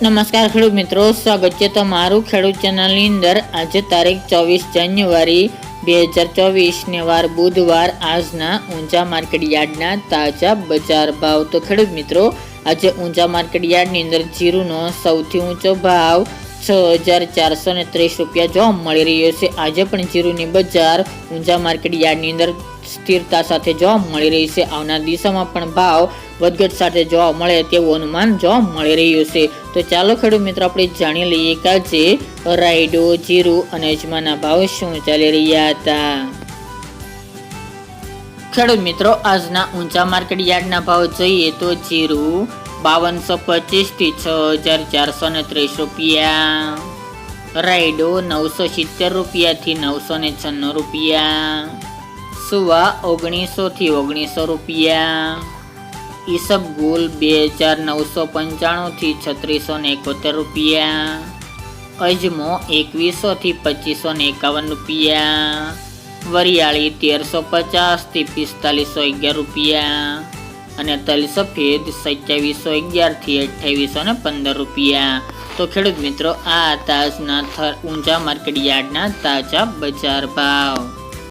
નમસ્કાર ખેડૂત મિત્રો, સ્વાગત છે તમારું ખેડૂત ચેનલની અંદર. આજે તારીખ ચોવીસ જાન્યુઆરી બે હજાર ચોવીસને વાર બુધવાર આજના ઊંચા માર્કેટ યાર્ડના તાજા બજાર ભાવ. તો ખેડૂત મિત્રો, આજે ઊંચા માર્કેટ યાર્ડની અંદર જીરુનો સૌથી ઊંચો ભાવ છ હજાર ચારસો ને ત્રીસ રૂપિયા જોવા મળી રહ્યો છે. આજે પણ જીરુની બજાર ઊંચા માર્કેટ યાર્ડની અંદર સ્થિરતા સાથે જોવા મળી રહી છે. આવનાર દિવસોમાં પણ ભાવ વધઘટ સાથે જોવા મળે તેવું અનુમાન જોવા મળી રહ્યું છે. તો ચાલો ખેડૂત મિત્રો, આપણે જાણી લઈએ કે આજે રાયડો, જીરું અને અજમાના ભાવ શું ચાલી રહ્યા હતા? ખેડૂત મિત્રો, આજના ઊંચા માર્કેટ યાર્ડના ભાવ જોઈએ તો જીરું બાવનસો પચીસથી છ હજાર ચારસો ને ત્રીસ રૂપિયા. રાયડો નવસો સિત્તેર રૂપિયાથી નવસો ને છન્નું રૂપિયા. સુવા ઓગણીસો થી ઓગણીસો રૂપિયા. ઈસબગુલ બે હજાર નવસો પંચાણુંથી છત્રીસો ને એકોતેર રૂપિયા. અજમો એકવીસો થી પચીસો ને એકાવન રૂપિયા. વરિયાળી તેરસો પચાસથી પિસ્તાલીસો અગિયાર રૂપિયા. અને તલ સફેદ સત્યાવીસો અગિયારથી અઠ્યાવીસો ને પંદર રૂપિયા. તો ખેડૂત મિત્રો, આ તાજના થર ઊંચા માર્કેટ યાર્ડના તાજા બજાર ભાવ.